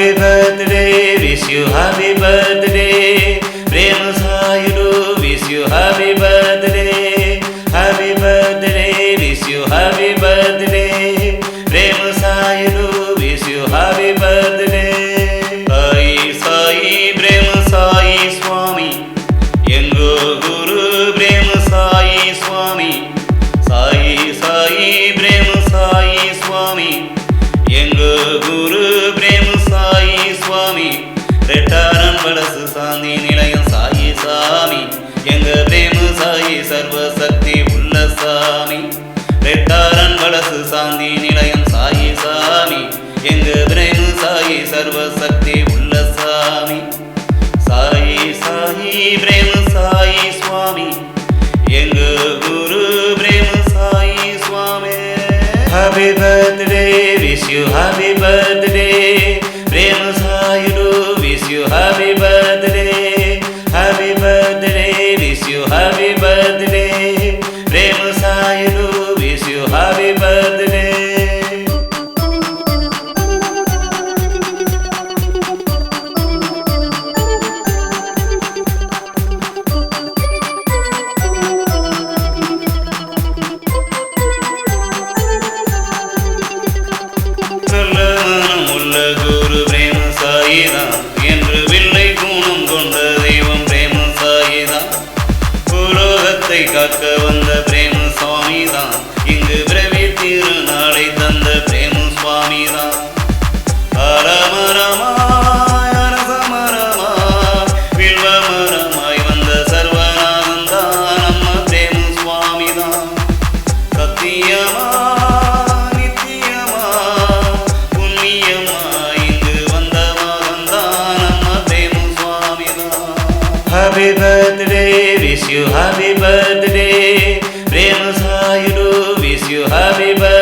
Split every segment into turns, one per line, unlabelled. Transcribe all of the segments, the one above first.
happy birthday, wish you happy birthday. Real Sayuru, wish you happy birthday. You you, Habib. நல்லதான முல்ல குரு பிரேம சாயிதான் you, happy birthday.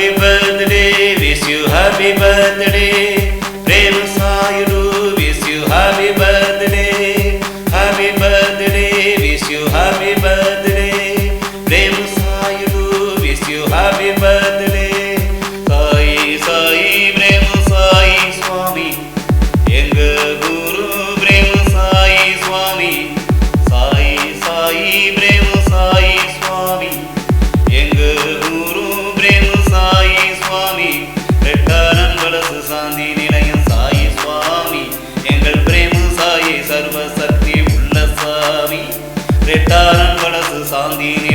happy birthday, wish you happy birthday. Prem Sayuru, wish you happy birthday. Happy birthday, wish you happy birthday. Sandini.